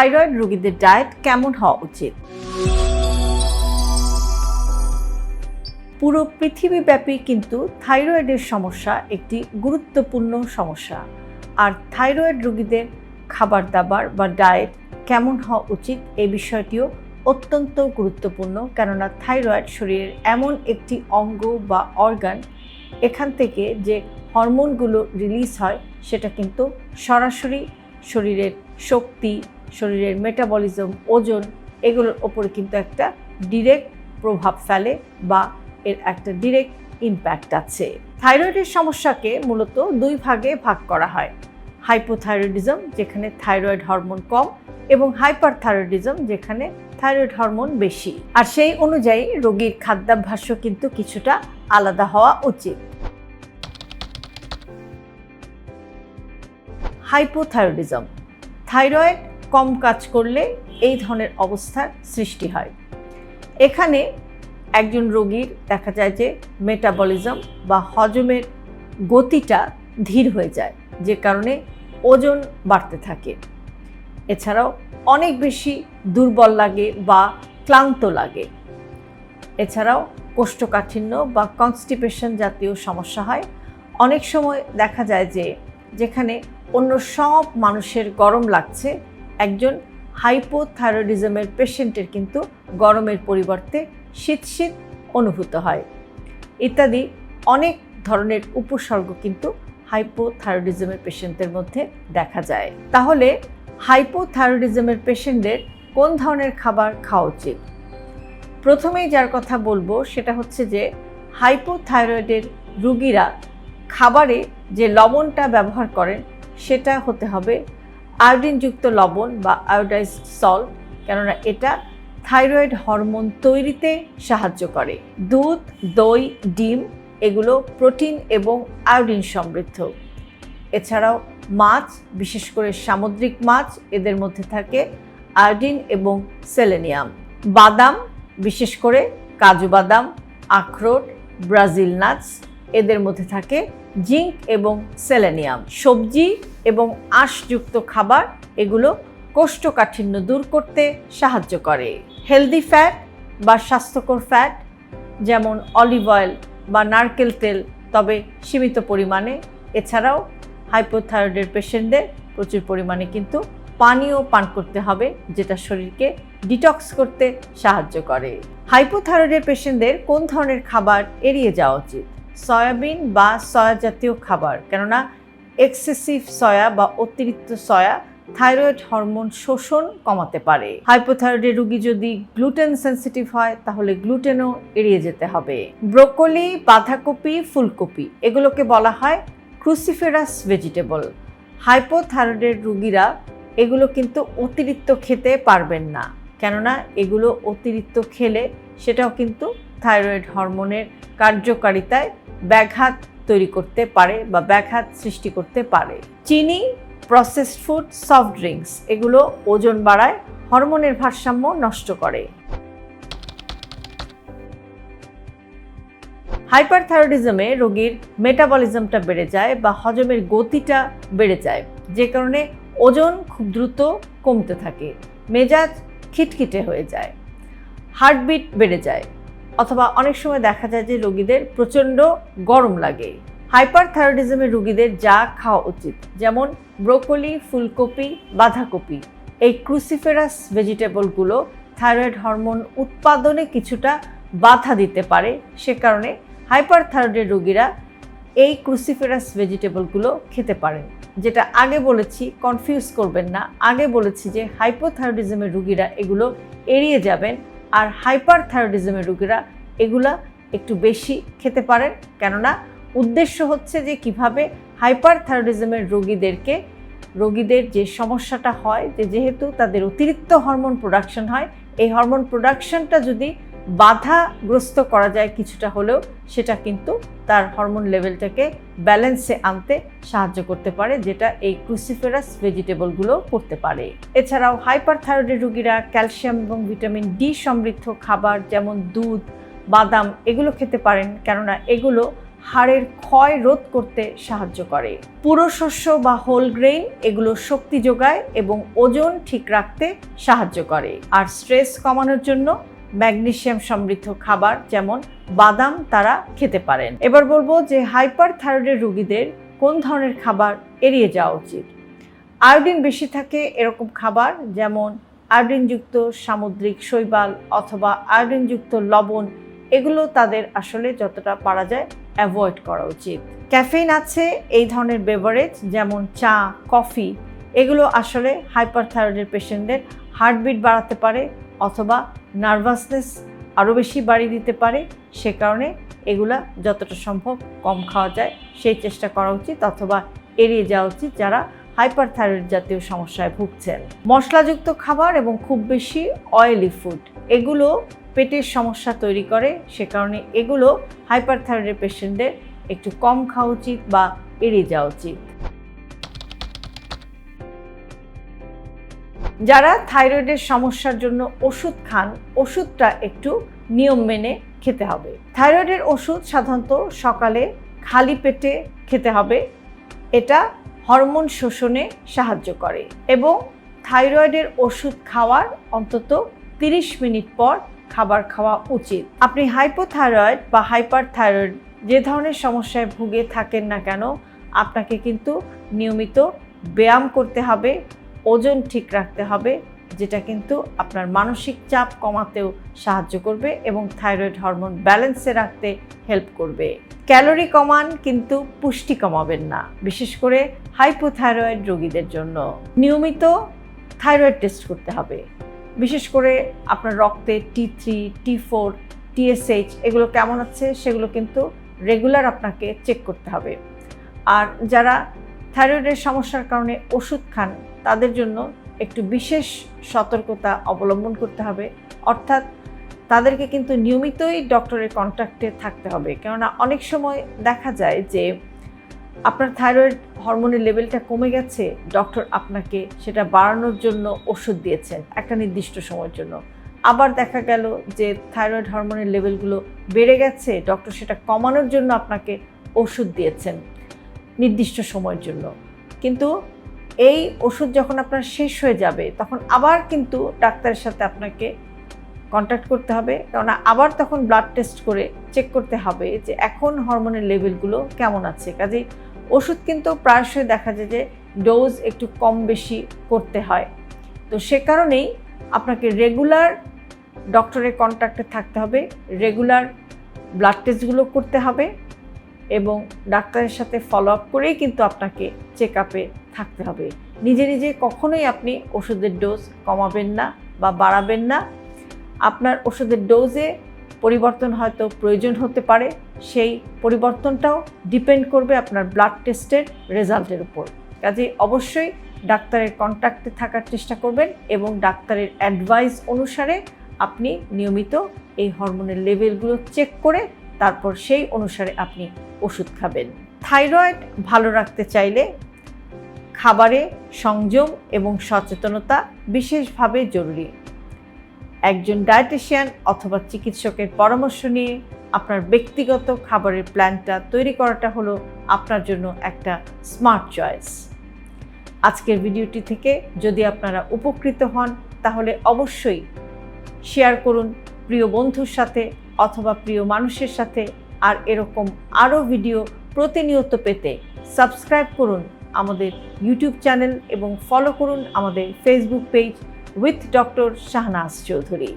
Thyroid রোগীদের diet কেমন হওয়া উচিত? পুরো পৃথিবীব্যাপী কিন্তু থাইরয়েডের সমস্যা একটি গুরুত্বপূর্ণ সমস্যা। আর থাইরয়েড রোগীদের খাবার দাবার বা ডায়েট কেমন হওয়া উচিত এ বিষয়টিও অত্যন্ত গুরুত্বপূর্ণ, কেননা থাইরয়েড শরীরের এমন একটি অঙ্গ বা অর্গান এখান থেকে যে হরমোনগুলো রিলিজ হয় সেটা কিন্তু সরাসরি শরীরের শক্তি শরীরের মেটাবলিজম ওজন, এগুলোর ওপরে কিন্তু একটা ডিরেক্ট প্রভাব ফেলে বা এর একটা ডিরেক্ট ইম্প্যাক্ট আছে। থাইরয়েডের সমস্যাকে মূলত দুই ভাগে ভাগ করা হয়। হাইপোথাইরয়েডিজম যেখানে থাইরয়েড হরমোন কম, এবং হাইপার থাইরয়েডিজম যেখানে থাইরয়েড হরমোন বেশি। আর সেই অনুযায়ী রোগীর খাদ্যাভ্যাসও কিন্তু কিছুটা আলাদা হওয়া উচিত। হাইপোথাইরয়েডিজম থাইরয়েড কম কাজ করলে এই ধরনের অবস্থার সৃষ্টি হয়। এখানে একজন রোগীর দেখা যায় যে মেটাবলিজম বা হজমের গতিটা ধীর হয়ে যায়, যে কারণে ওজন বাড়তে থাকে। এছাড়াও অনেক বেশি দুর্বল লাগে বা ক্লান্ত লাগে। এছাড়াও কোষ্ঠকাঠিন্য বা কনস্টিপেশন জাতীয় সমস্যা হয়। অনেক সময় দেখা যায় যে যেখানে অন্য সব মানুষের গরম লাগছে একজন হাইপোথাইরয়েডিজমের পেশেন্টের কিন্তু গরমের পরিবর্তে শীত শীত অনুভূত হয়। ইত্যাদি অনেক ধরনের উপসর্গ কিন্তু হাইপোথাইরয়েডিজমের পেশেন্টদের মধ্যে দেখা যায়। তাহলে হাইপোথাইরয়েডিজমের পেশেন্টদের কোন ধরনের খাবার খাওয়া উচিত? প্রথমেই যার কথা বলব সেটা হচ্ছে যে হাইপোথাইরয়েডের রুগীরা খাবারে যে লবণটা ব্যবহার করেন সেটা হতে হবে আয়োডিনযুক্ত লবণ বা আয়োডাইজ সল্ট, কেননা এটা থাইরয়েড হরমোন তৈরিতে সাহায্য করে। দুধ, দই, ডিম, এগুলো প্রোটিন এবং আয়োডিন সমৃদ্ধ। এছাড়াও মাছ, বিশেষ করে সামুদ্রিক মাছ, এদের মধ্যে থাকে আয়োডিন এবং সেলেনিয়াম। বাদাম, বিশেষ করে কাজু বাদাম, আখরোট, ব্রাজিল নাটস, এদের মধ্যে থাকে জিঙ্ক এবং সেলেনিয়াম, সবজি এবং আঁশযুক্ত খাবার এগুলো কোষ্ঠকাঠিন্য দূর করতে সাহায্য করে। হেলদি ফ্যাট বা স্বাস্থ্যকর ফ্যাট যেমন অলিভ অয়েল বা নারকেল তেল, তবে সীমিত পরিমাণে। এছাড়াও হাইপোথাইরয়েডের পেশেন্টদের প্রচুর পরিমাণে কিন্তু পানীয় পান করতে হবে, যেটা শরীরকে ডিটক্স করতে সাহায্য করে। হাইপোথাইরয়েডের পেশেন্টদের কোন ধরনের খাবার এড়িয়ে যাওয়া উচিত? সয়াবিন বা সয়া জাতীয় খাবার, কেননা এক্সেসিভ সয়া বা অতিরিক্ত সয়া থাইরয়েড হরমোন শোষণ কমাতে পারে। হাইপোথাইরয়েডের রোগী যদি গ্লুটেন সেন্সিটিভ হয়, তাহলে গ্লুটেনও এড়িয়ে যেতে হবে। ব্রোকলি, বাঁধাকপি, ফুলকপি, এগুলোকে বলা হয় ক্রুসিফেরাস ভেজিটেবল। হাইপোথাইরয়েডের রুগীরা এগুলো কিন্তু অতিরিক্ত খেতে পারবেন না, কেননা এগুলো অতিরিক্ত খেলে সেটাও কিন্তু থাইরয়েড হরমোনের কার্যকারিতায় ব্যাঘাত তৈরি করতে পারে বা ব্যাঘাত সৃষ্টি করতে পারে। চিনি প্রসেসড ফুড সফট ড্রিঙ্কস এগুলো ওজন বাড়ায়, হরমোনের ভারসাম্য নষ্ট করে। হাইপারথাইরয়েডিজমে রোগীর মেটাবলিজমটা বেড়ে যায় বা হজমের গতিটা বেড়ে যায়, যে কারণে ওজন খুব দ্রুত কমতে থাকে, মেজাজ খিটখিটে হয়ে যায়, হার্টবিট বেড়ে যায়। অথবা অনেক সময় দেখা যায় যে রোগীদের প্রচণ্ড গরম লাগে। হাইপারথাইরয়েডিজমের রোগীদের যা খাওয়া উচিত, যেমন ব্রোকলি, ফুলকপি, বাঁধাকপি, এই ক্রুসিফেরাস ভেজিটেবলগুলো থাইরয়েড হরমোন উৎপাদনে কিছুটা বাধা দিতে পারে। সে কারণে হাইপারথাইরয়েডের রোগীরা এই ক্রুসিফেরাস ভেজিটেবলগুলো খেতে পারেন, যেটা আগে বলেছি, কনফিউজ করবেন না। আগে বলেছি যে হাইপোথাইরয়েডিজমের রোগীরা এগুলো এড়িয়ে যাবেন আর হাইপার হাইপারথাইরয়েডিজমের রোগীরা এগুলা একটু বেশি খেতে পারেন। কেননা উদ্দেশ্য হচ্ছে যে কীভাবে হাইপারথাইরয়েডিজমের রোগীদেরকে, রোগীদের যে সমস্যাটা হয়, যে যেহেতু তাদের অতিরিক্ত হরমোন প্রোডাকশন হয়, এই হরমোন প্রোডাকশনটা যদি বাধাগ্রস্ত করা যায় কিছুটা হলেও, সেটা কিন্তু তার হরমোন লেভেলটাকে ব্যালেন্সে আনতে সাহায্য করতে পারে, যেটা এই ক্রুসিফেরাস ভেজিটেবলগুলো করতে পারে। এছাড়াও হাইপারথাইরয়েডের রোগীরা ক্যালসিয়াম এবং ভিটামিন ডি সমৃদ্ধ খাবার যেমন দুধ, বাদাম, এগুলো খেতে পারেন, কেননা এগুলো হাড়ের ক্ষয় রোধ করতে সাহায্য করে। পুরো শস্য বা হোল গ্রেইন এগুলো শক্তি যোগায় এবং ওজন ঠিক রাখতে সাহায্য করে। আর স্ট্রেস কমানোর জন্য ম্যাগনেসিয়াম সমৃদ্ধ খাবার যেমন বাদাম তারা খেতে পারেন। এবার বলব যে হাইপার থাইরয়েডের রোগীদের কোন ধরনের খাবার এড়িয়ে যাওয়া উচিত? আয়োডিন বেশি থাকে এরকম খাবার যেমন আয়োডিনযুক্ত সামুদ্রিক শৈবাল অথবা আয়োডিনযুক্ত লবণ, এগুলো তাদের আসলে যতটা পারা যায় অ্যাভয়েড করা উচিত। ক্যাফেইন আছে এই ধরনের বেভারেজ যেমন চা, কফি, এগুলো আসলে হাইপারথাইরয়েডের পেশেন্টদের হার্টবিট বাড়াতে পারে অথবা নার্ভাসনেস আরও বেশি বাড়িয়ে দিতে পারে, সে কারণে এগুলা যতটা সম্ভব কম খাওয়া যায়। সেই চেষ্টা করা উচিত অথবা এড়িয়ে যাওয়া উচিত যারা হাইপারথাইরয়েড জাতীয় সমস্যায় ভুগছেন। মশলাযুক্ত খাবার এবং খুব বেশি অয়েলি ফুড এগুলো পেটের সমস্যা তৈরি করে, সে কারণে এগুলো হাইপারথাইরয়েড পেশেন্টদের একটু কম খাওয়া উচিত বা এড়িয়ে যাওয়া উচিত। যারা থাইরয়েডের সমস্যার জন্য ওষুধ খান, ওষুধটা একটু নিয়ম মেনে খেতে হবে। থাইরয়েডের ওষুধ সাধারণত সকালে খালি পেটে খেতে হবে। এটা হরমোন শোষণে সাহায্য করে এবং থাইরয়েডের ওষুধ খাওয়ার অন্তত তিরিশ মিনিট পর খাবার খাওয়া উচিত। আপনি হাইপোথাইরয়েড বা হাইপার থাইরয়েড যে ধরনের সমস্যায় ভুগে থাকেন না কেন, আপনাকে কিন্তু নিয়মিত ব্যায়াম করতে হবে ওজন ঠিক রাখতে হবে, যেটা কিন্তু আপনার মানসিক চাপ কমাতেও সাহায্য করবে এবং থাইরয়েড হরমোন ব্যালেন্সে রাখতে হেল্প করবে। ক্যালোরি কমান কিন্তু পুষ্টি কমাবেন না, বিশেষ করে হাইপোথাইরয়েড রোগীদের জন্য। নিয়মিত থাইরয়েড টেস্ট করতে হবে, বিশেষ করে আপনার রক্তে T three, T four TSH এগুলো কেমন আছে সেগুলো কিন্তু রেগুলার আপনাকে চেক করতে হবে। আর যারা থাইরয়েডের সমস্যার কারণে ওষুধ খান তাদের জন্য একটু বিশেষ সতর্কতা অবলম্বন করতে হবে। অর্থাৎ তাদেরকে কিন্তু নিয়মিতই ডক্টরের কন্ট্যাক্টে থাকতে হবে। কেননা অনেক সময় দেখা যায় যে আপনার থাইরয়েড হরমোনের লেভেলটা কমে গেছে ডক্টর আপনাকে সেটা বাড়ানোর জন্য ওষুধ দিয়েছেন একটা নির্দিষ্ট সময়ের জন্য। আবার দেখা গেল যে থাইরয়েড হরমোনের লেভেলগুলো বেড়ে গেছে ডক্টর সেটা কমানোর জন্য আপনাকে ওষুধ দিয়েছেন নির্দিষ্ট সময়ের জন্য। কিন্তু এই ওষুধ যখন আপনার শেষ হয়ে যাবে, তখন আবার কিন্তু ডাক্তারের সাথে আপনাকে কন্ট্যাক্ট করতে হবে। কেননা আবার তখন ব্লাড টেস্ট করে চেক করতে হবে যে এখন হরমোনের লেভেলগুলো কেমন আছে। কাজেই ওষুধ কিন্তু প্রায়শই দেখা যায় যে ডোজ একটু কম বেশি করতে হয়। তো সে কারণেই আপনাকে রেগুলার ডক্টরের কন্ট্যাক্টে থাকতে হবে রেগুলার ব্লাড টেস্টগুলো করতে হবে। এবং ডাক্তারের সাথে ফলো আপ করেই কিন্তু আপনাকে চেক আপে থাকতে হবে। নিজে নিজে কখনোই আপনি ওষুধের ডোজ কমাবেন না বা বাড়াবেন না। আপনার ওষুধের ডোজে পরিবর্তন হয়তো প্রয়োজন হতে পারে, সেই পরিবর্তনটাও ডিপেন্ড করবে আপনার ব্লাড টেস্টের রেজাল্টের উপর। কাজে অবশ্যই ডাক্তারের কন্ট্যাক্টে থাকার চেষ্টা করবেন এবং ডাক্তারের অ্যাডভাইস অনুসারে আপনি নিয়মিত এই হরমোনের লেভেলগুলো চেক করে তারপর সেই অনুসারে আপনি ওষুধ খাবেন। থাইরয়েড ভালো রাখতে চাইলে খাবারে সংযম এবং সচেতনতা বিশেষভাবে জরুরি। একজন ডায়েটিশিয়ান অথবা চিকিৎসকের পরামর্শ নিয়ে আপনার ব্যক্তিগত খাবারের প্ল্যানটা তৈরি করাটা হলো আপনার জন্য একটা স্মার্ট চয়েস। আজকের ভিডিওটি থেকে যদি আপনারা উপকৃত হন, তাহলে অবশ্যই শেয়ার করুন। প্রিয় বন্ধুর সাথে অথবা প্রিয় মানুষের সাথে। আর এরকম আরও ভিডিও প্রতিনিয়ত পেতে সাবস্ক্রাইব করুন আমাদের ইউটিউব চ্যানেল এবং ফলো করুন আমাদের Facebook page with doctor Shahnaz Chowdhury.